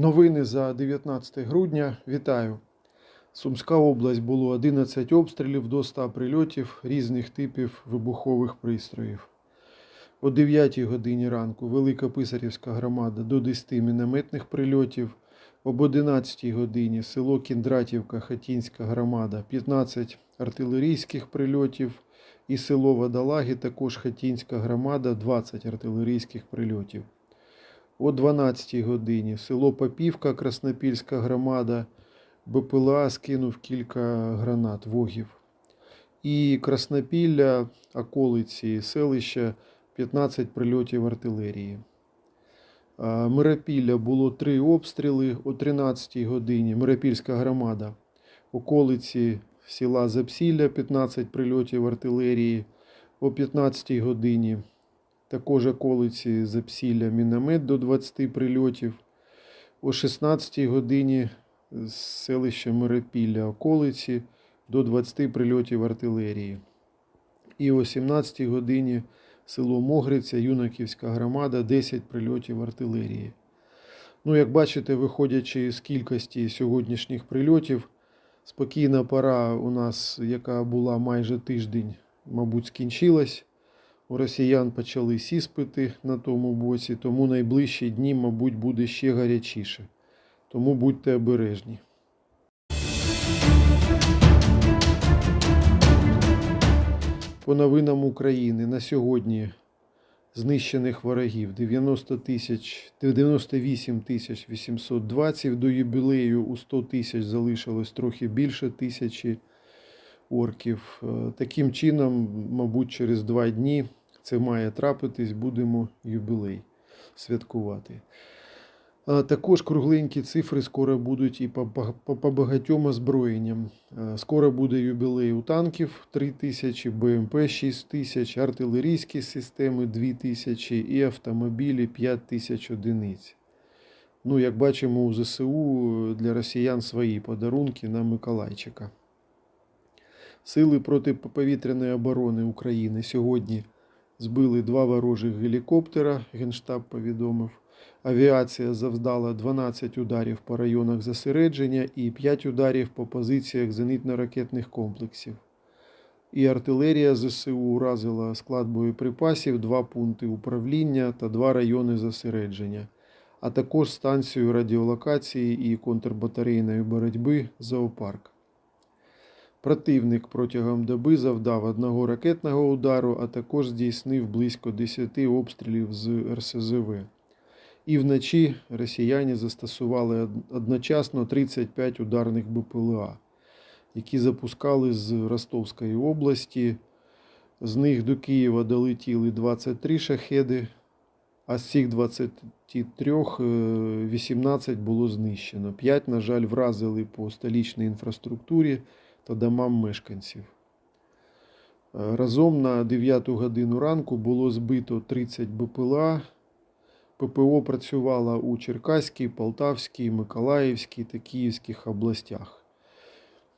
Новини за 19 грудня. Вітаю. Сумська область було 11 обстрілів до 100 прильотів різних типів вибухових пристроїв. О 9 годині ранку Велика Писарівська громада до 10 мінометних прильотів. Об 11 годині село Кіндратівка, Хатінська громада, 15 артилерійських прильотів. І село Водолаги, також Хатінська громада, 20 артилерійських прильотів. О 12 годині село Попівка, Краснопільська громада, БПЛА скинув кілька гранат вогів. І Краснопілля, околиці селища 15 прильотів артилерії. А, Миропілля було три обстріли о 13 годині. Миропільська громада, околиці села Запсілля 15 прильотів артилерії о 15 годині. Також околиці Запсілля міномет до 20 прильотів. О 16 годині з селища Миропілля околиці до 20 прильотів артилерії. І о 17 годині село Могриця, Юнаківська громада, 10 прильотів артилерії. Ну, як бачите, виходячи з кількості сьогоднішніх прильотів, спокійна пора у нас, яка була майже тиждень, мабуть, скінчилась. У росіян почали сіспити на тому боці, тому найближчі дні, мабуть, буде ще гарячіше. Тому будьте обережні. По новинам України на сьогодні знищених ворогів 90 тисяч 98 тисяч 820 до юбілею у 100 тисяч залишилось трохи більше тисячі орків. Е, Таким чином, мабуть, через два дні це має трапитись, будемо юбілей святкувати. Також кругленькі цифри скоро будуть і по, багатьом озброєнням. Скоро буде юбілей у танків 3 тисячі, БМП 6 тисяч, артилерійські системи 2 тисячі і автомобілі 5 тисяч одиниць. Ну, як бачимо, у ЗСУ для росіян свої подарунки на Миколайчика. Сили протиповітряної оборони України сьогодні збили два ворожих гелікоптера, Генштаб повідомив. Авіація завдала 12 ударів по районах зосередження і 5 ударів по позиціях зенитно-ракетних комплексів. І артилерія ЗСУ уразила склад боєприпасів, два пункти управління та два райони зосередження, а також станцію радіолокації і контрбатарейної боротьби зоопарк. Противник протягом доби завдав одного ракетного удару, а також здійснив близько 10 обстрілів з РСЗВ. І вночі росіяни застосували одночасно 35 ударних БПЛА, які запускали з Ростовської області. З них до Києва долетіли 23 шахеди, а з цих 23 е, 18 було знищено. 5, на жаль, вразили по столічній інфраструктурі та домам мешканців. Е, Разом на 9 годину ранку було збито 30 БПЛА. ППО працювала у Черкаській, Полтавській, Миколаївській та Київських областях.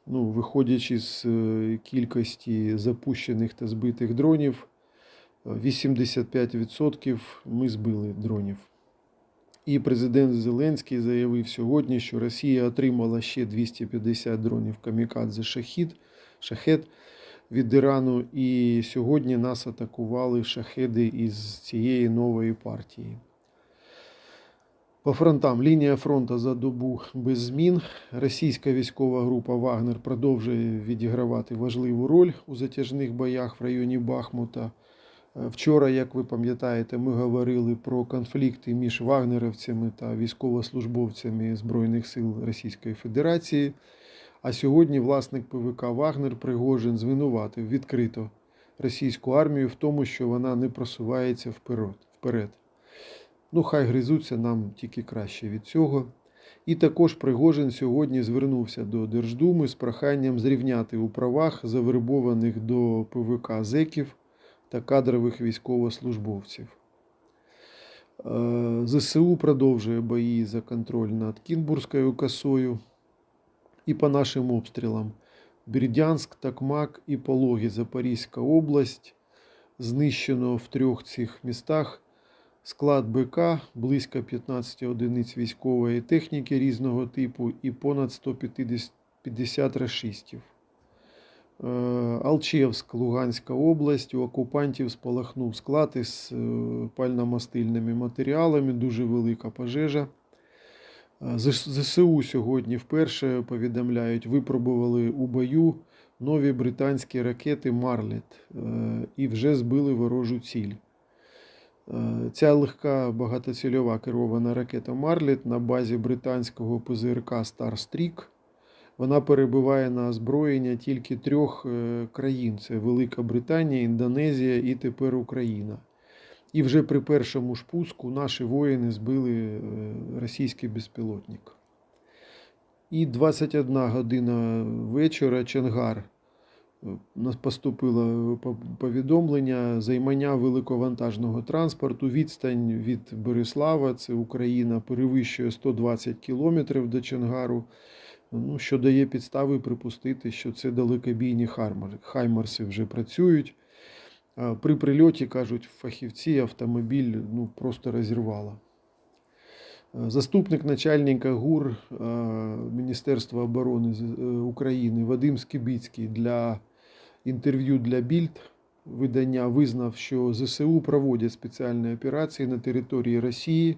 Ну, виходячи з е, кількості запущених та збитих дронів, е, 85% ми збили дронів. І президент Зеленський заявив сьогодні, що Росія отримала ще 250 дронів камікадзе шахід, шахет від Ірану, і сьогодні нас атакували шахеди із цієї нової партії. По фронтам лінія фронту за добу без змін. Російська військова група Вагнер продовжує відігравати важливу роль у затяжних боях в районі Бахмута. Вчора, як ви пам'ятаєте, ми говорили про конфлікти між вагнерівцями та військовослужбовцями Збройних сил Російської Федерації. А сьогодні власник ПВК Вагнер Пригожин звинуватив відкрито російську армію в тому, що вона не просувається вперед. Ну, хай гризуться нам тільки краще від цього. І також Пригожин сьогодні звернувся до Держдуми з проханням зрівняти у правах завербованих до ПВК зеків та кадрових військовослужбовців. Е, ЗСУ продовжує бої за контроль над Кінбурзькою косою. І по нашим обстрілам Бердянськ, Такмак і Пологи, Запорізька область. Знищено в трьох цих містах склад БК, близько 15 одиниць військової техніки різного типу і понад 150 рашистів. Е, Алчевськ, Луганська область. У окупантів спалахнув склад із е, пальномастильними матеріалами, дуже велика пожежа. Е, ЗСУ сьогодні вперше повідомляють, випробували у бою нові британські ракети Марлет е, і вже збили ворожу ціль. Ця легка багатоцільова керована ракета Марлет на базі британського ПЗРК Старстрік. Вона перебуває на озброєння тільки трьох е, країн: це Велика Британія, Індонезія і тепер Україна. І вже при першому ж пуску наші воїни збили е, російський безпілотник. І 21 година вечора Чонгар. Е, Нас поступило повідомлення займання великовантажного транспорту. Відстань від Борислава, це Україна, перевищує 120 кілометрів до Чонгару, ну, що дає підстави припустити, що це далекобійні «Хармар- хаймарси вже працюють. При прильоті, кажуть фахівці, автомобіль ну, просто розірвало. Заступник начальника ГУР Міністерства оборони е, України Вадим Скибіцький для інтерв'ю для Більд видання визнав, що ЗСУ проводять спеціальні операції на території Росії.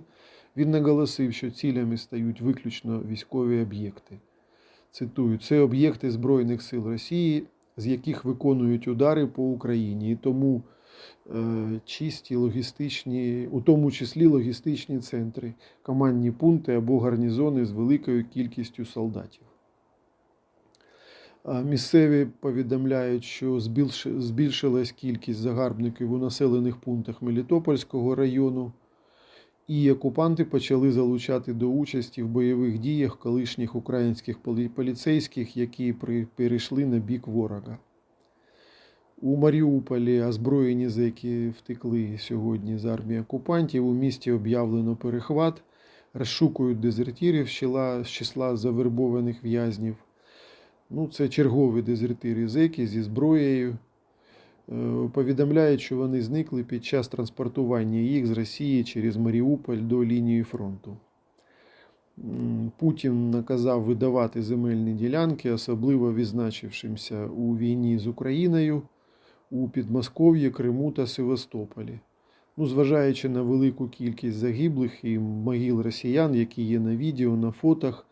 Він наголосив, що цілями стають виключно військові об'єкти. Цитую, це об'єкти Збройних сил Росії, з яких виконують удари по Україні. І тому е, чисті логістичні, у тому числі логістичні центри, командні пункти або гарнізони з великою кількістю солдатів. Місцеві повідомляють, що збільшилась кількість загарбників у населених пунктах Мелітопольського району, і окупанти почали залучати до участі в бойових діях колишніх українських поліцейських, які перейшли на бік ворога. У Маріуполі озброєні зеки втекли сьогодні з армії окупантів. У місті об'явлено перехват, розшукують числа- з числа завербованих в'язнів. Ну, це чергові дезертири зеки зі зброєю. Е, Повідомляють, що вони зникли під час транспортування їх з Росії через Маріуполь до лінії фронту. Путін наказав видавати земельні ділянки, особливо відзначившимся у війні з Україною у Підмосков'ї, Криму та Севастополі. Ну, зважаючи на велику кількість загиблих і могил росіян, які є на відео, на фотах,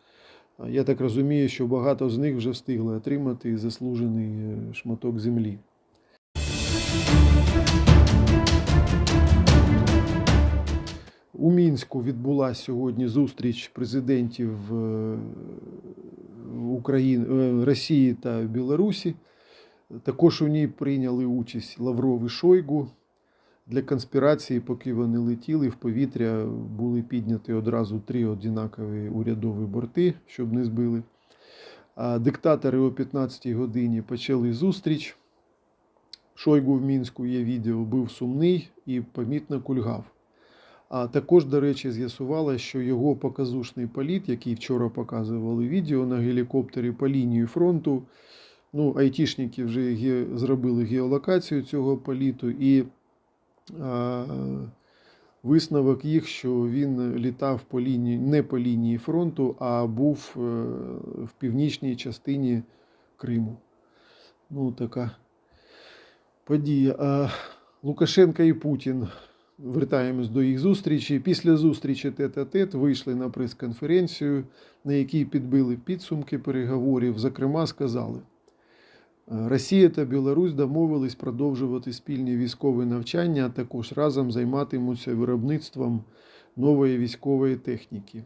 я так розумію, що багато з них вже встигли отримати заслужений е, шматок землі. У Мінську відбулася сьогодні зустріч президентів е, України, е, Росії та Білорусі. Також у ній прийняли участь Лавров і Шойгу. Для конспірації, поки вони летіли, в повітря були підняті одразу три однакові урядові борти, щоб не збили. А диктатори о 15-й годині почали зустріч. Шойгу в Мінську є відео, був сумний і помітно кульгав. А також, до речі, з'ясувалося, що його показушний політ, який вчора показували відео на гелікоптері по лінії фронту, ну, айтішники вже ге- зробили геолокацію цього політу, і а, висновок їх, що він літав по лінії, не по лінії фронту, а був е, в північній частині Криму. Ну, така подія. А Лукашенко і Путін. Вертаємось до їх зустрічі. Після зустрічі тет-а-тет вийшли на прес-конференцію, на якій підбили підсумки переговорів. Зокрема, сказали, «Е, Росія та Білорусь домовились продовжувати спільні військові навчання, а також разом займатимуться виробництвом нової військової техніки.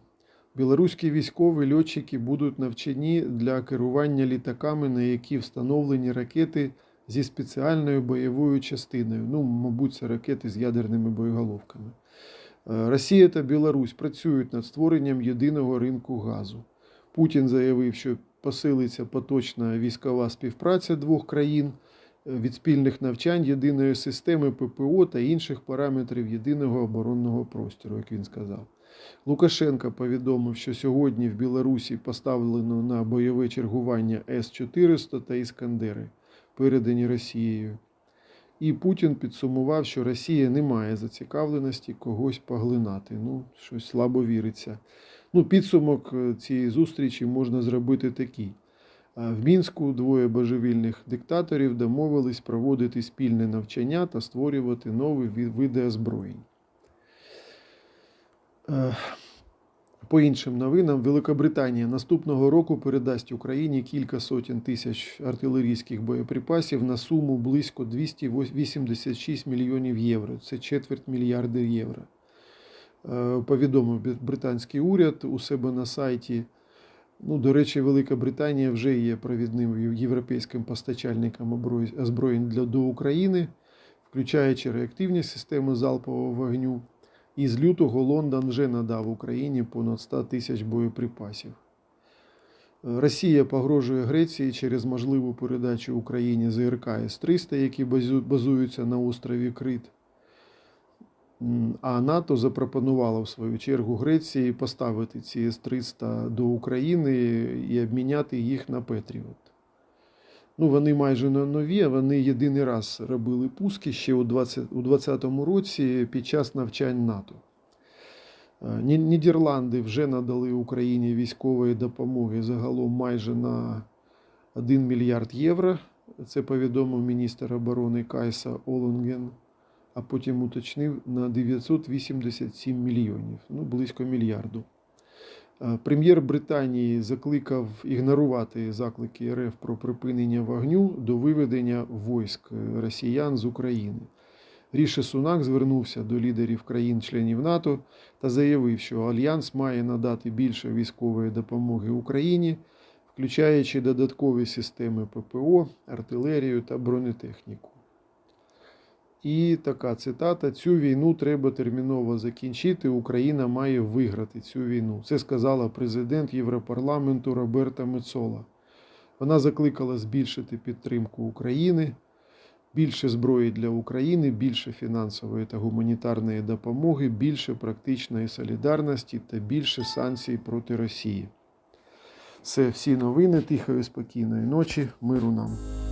Білоруські військові льотчики будуть навчені для керування літаками, на які встановлені ракети зі спеціальною бойовою частиною. Ну, мабуть, це ракети з ядерними боєголовками. Е, Росія та Білорусь працюють над створенням єдиного ринку газу. Путін заявив, що посилиться поточна військова співпраця двох країн е, від спільних навчань єдиної системи ППО та інших параметрів єдиного оборонного простору, як він сказав. Лукашенко повідомив, що сьогодні в Білорусі поставлено на бойове чергування С-400 та Іскандери, передані Росією. І Путін підсумував, що Росія не має зацікавленості когось поглинати. Ну, щось слабо віриться. Ну, підсумок е, цієї зустрічі можна зробити такий. В Мінську двоє божевільних диктаторів домовились проводити спільне навчання та створювати нові види озброєнь. По іншим новинам, Великобританія наступного року передасть Україні кілька сотень тисяч артилерійських боєприпасів на суму близько 286 мільйонів євро. Це четверть мільярда євро. Е, Повідомив британський уряд у себе на сайті. Ну, до речі, Велика Британія вже є провідним європейським постачальником озброєнь для до України, включаючи реактивні системи залпового вогню. І з лютого Лондон вже надав Україні понад 100 тисяч боєприпасів. Росія погрожує Греції через можливу передачу Україні ЗРК С-300, які базуються на острові Крит. А НАТО запропонувало в свою чергу Греції поставити ці С-300 до України і обміняти їх на Петріот. Ну, вони майже не нові, вони єдиний раз робили пуски ще у 20 у 2020 році під час навчань НАТО. Е, Нідерланди вже надали Україні військової допомоги загалом майже на 1 мільярд євро. Це повідомив міністр оборони Кайса Олунген, а потім уточнив на 987 мільйонів, ну близько мільярду. Е, Прем'єр Британії закликав ігнорувати заклики РФ про припинення вогню до виведення войск е, росіян з України. Ріші Сунак звернувся до лідерів країн-членів НАТО та заявив, що Альянс має надати більше військової допомоги Україні, включаючи додаткові системи ППО, артилерію та бронетехніку. І така цитата: цю війну треба терміново закінчити. Україна має виграти цю війну. Це сказала президент Європарламенту Роберта Мецола. Вона закликала збільшити підтримку України, більше зброї для України, більше фінансової та гуманітарної допомоги, більше практичної солідарності та більше санкцій проти Росії. Це всі новини. Тихої, спокійної ночі, миру нам.